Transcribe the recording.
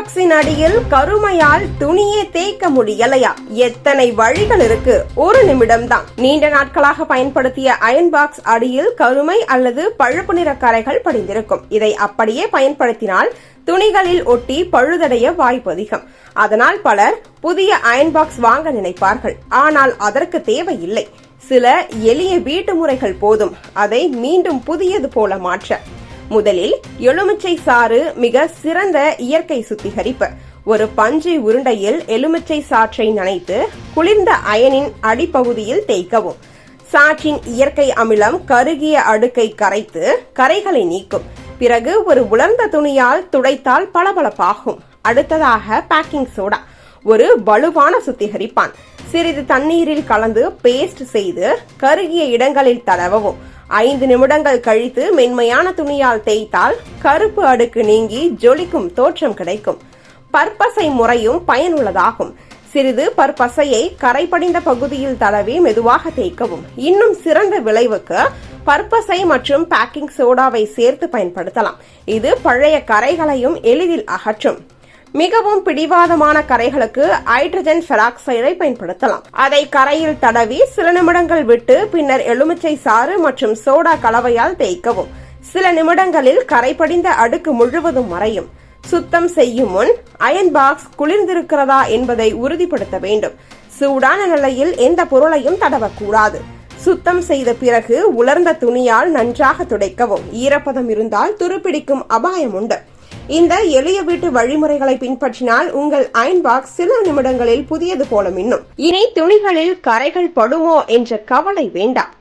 பாக்ஸின் அடியில் கருமையால் துணியே தேய்க்க முடியலையா? எத்தனை வழிகள் இருக்கு? ஒரு நிமிடம் தான் நீண்ட நாட்களாக பயன்படுத்திய அயன் பாக்ஸ் அடியில் கருமை அல்லது பழுப்பு நிற கரைகள் படிந்திருக்கும். இதை அப்படியே பயன்படுத்தினால் துணிகளில் ஒட்டி பழுதடைய வாய்ப்பு அதிகம். அதனால் பலர் புதிய அயன் பாக்ஸ் வாங்க நினைப்பார்கள். ஆனால் அதற்கு தேவையில்லை. சில எளிய வீட்டு முறைகள் போதும். அதை மீண்டும் புதியது போல மாற்ற. முதலில் எலுமிச்சை சாறு மிக சிறந்த இயற்கை சுத்திகரிப்பு. ஒரு பஞ்சு உருண்டையில் எலுமிச்சை சாற்றை நனைத்து குளிர்ந்த அயனின் அடிப்பகுதியில் தேய்க்கவும். சாற்றின் இயற்கை அமிலம் கருகிய அடுக்கை கரைத்து கரைகளை நீக்கும். பிறகு ஒரு உலர்ந்த துணியால் துடைத்தால் பளபளப்பாகும். அடுத்ததாக பேக்கிங் சோடா. ஒரு வலுவான சுத்திகரிப்பான். சிறிது தண்ணீரில் கலந்து பேஸ்ட் செய்து கருகிய இடங்களில் தடவவும். ஐந்து நிமிடங்கள் கழித்து மென்மையான துணியால் தேய்த்தால் கருப்பு அடுக்கு நீங்கி ஜொலிக்கும் தோற்றம் கிடைக்கும். பற்பசை முறையும் பயனுள்ளதாகும். சிறிது பற்பசையை கரைபடிந்த பகுதியில் தடவி மெதுவாக தேய்க்கவும். இன்னும் சிறந்த விளைவுக்கு பற்பசை மற்றும் பேக்கிங் சோடாவை சேர்த்து பயன்படுத்தலாம். இது பழைய கரைகளையும் எளிதில் அகற்றும். மிகவும் பிடிவாதமான கரைகளுக்கு ஹைட்ரஜன் பெராக்சைடை பயன்படுத்தலாம். அதை கரையில் தடவி சில நிமிடங்கள் விட்டு பின்னர் எலுமிச்சை சாறு மற்றும் சோடா கலவையால் தேய்க்கவும். சில நிமிடங்களில் கரைபடிந்த அடுக்கு முழுவதும் மறையும். சுத்தம் செய்யும் முன் அயன் பாக்ஸ் குளிர்ந்திருக்கிறதா என்பதை உறுதிப்படுத்த வேண்டும். சூடான நிலையில் எந்த பொருளையும் தடவக்கூடாது. சுத்தம் செய்த பிறகு உலர்ந்த துணியால் நன்றாக துடைக்கவும். ஈரப்பதம் இருந்தால் துருப்பிடிக்கும் அபாயம் உண்டு. இந்த எளிய வீட்டு வழிமுறைகளை பின்பற்றினால் உங்கள் அயன் பாக்ஸ் சில நிமிடங்களில் புதியது போல மின்னும். இனி துணிகளில் கரைகள் படுமோ என்ற கவலை வேண்டாம்.